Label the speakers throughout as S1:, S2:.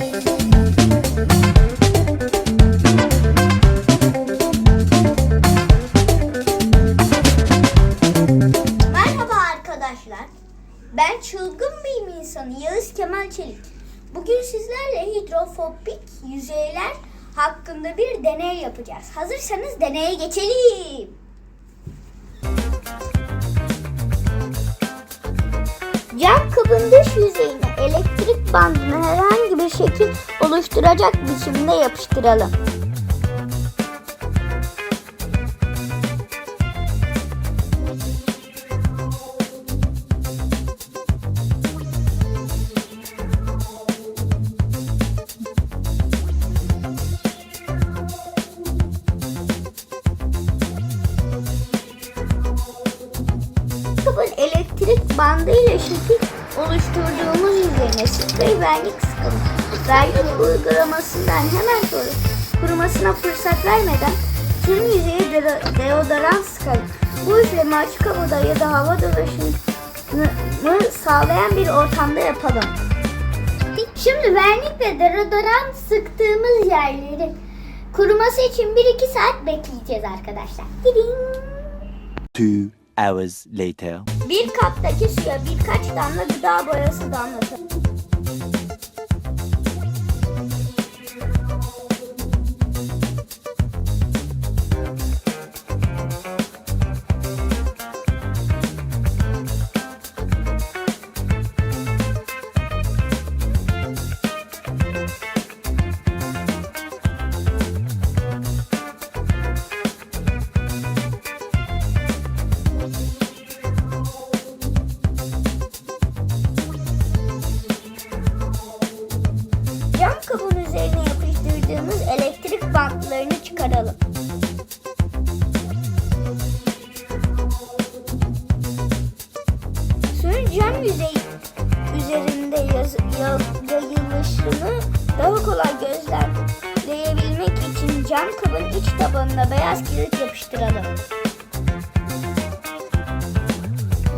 S1: Merhaba arkadaşlar. Ben çılgın bilim insanı Yağız Kemal Çelik. Bugün sizlerle hidrofobik yüzeyler hakkında bir deney yapacağız. Hazırsanız deneye geçelim. Cam kabın dış yüzeyine elektrik bandını herhangi şekil oluşturacak biçimde yapıştıralım. kabın elektrik bandıyla şekil oluşturduğumuz yüzeyine sprey vernik sıkalım. Vernik uygulamasından hemen sonra kurumasına fırsat vermeden tüm yüzeye deodorant sıkalım. Bu işlemi açık havada ya da hava dolaşımını sağlayan bir ortamda yapalım. Şimdi vernik ve deodorant sıktığımız yerleri kuruması için 1-2 saat bekleyeceğiz arkadaşlar. Gidin.
S2: Two hours later.
S1: Bir kaptaki suya birkaç damla gıda boyası damlatın. Elektrik bantlarını çıkaralım. Suyun cam yüzey üzerinde yaz, ya- yayılışını daha kolay gözlemleyebilmek için cam kabın iç tabanına beyaz kilit yapıştıralım.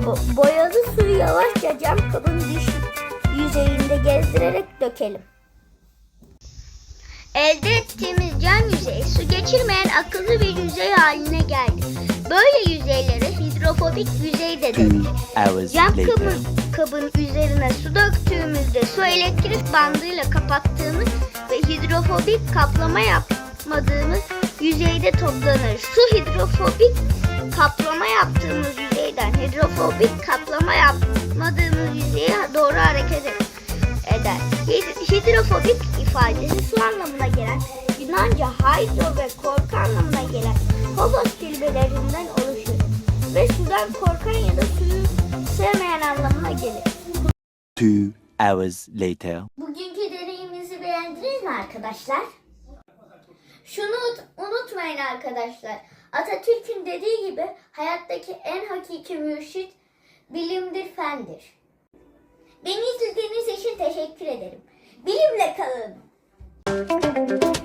S1: Bo- boyalı suyu yavaşça cam kabın dış yüzeyinde gezdirerek dökelim. Elde ettiğimiz cam yüzey su geçirmeyen akıllı bir yüzey haline geldi. Böyle yüzeylere hidrofobik yüzey de denir. Cam kabın, kabın üzerine su döktüğümüzde su elektrik bandıyla kapattığımız ve hidrofobik kaplama yapmadığımız yüzeyde toplanır. Su hidrofobik kaplama yaptığımız yüzeyden hidrofobik kaplama yapmadığımız yüzeye doğru hareket eder. Hid- Hidrofobik ifadesi su anlamına gelen Yunanca hydro ve korku anlamına gelen phobos kelimelerinden oluşur ve sudan korkan ya da suyu sevmeyen anlamına gelir.
S2: Two hours later.
S1: Bugünkü deneyimizi beğendiniz mi arkadaşlar? Şunu ut- unutmayın arkadaşlar. Atatürk'ün dediği gibi hayattaki en hakiki mürşit bilimdir, fendir. Beni izlediğiniz için teşekkür ederim. Bilimle kalın.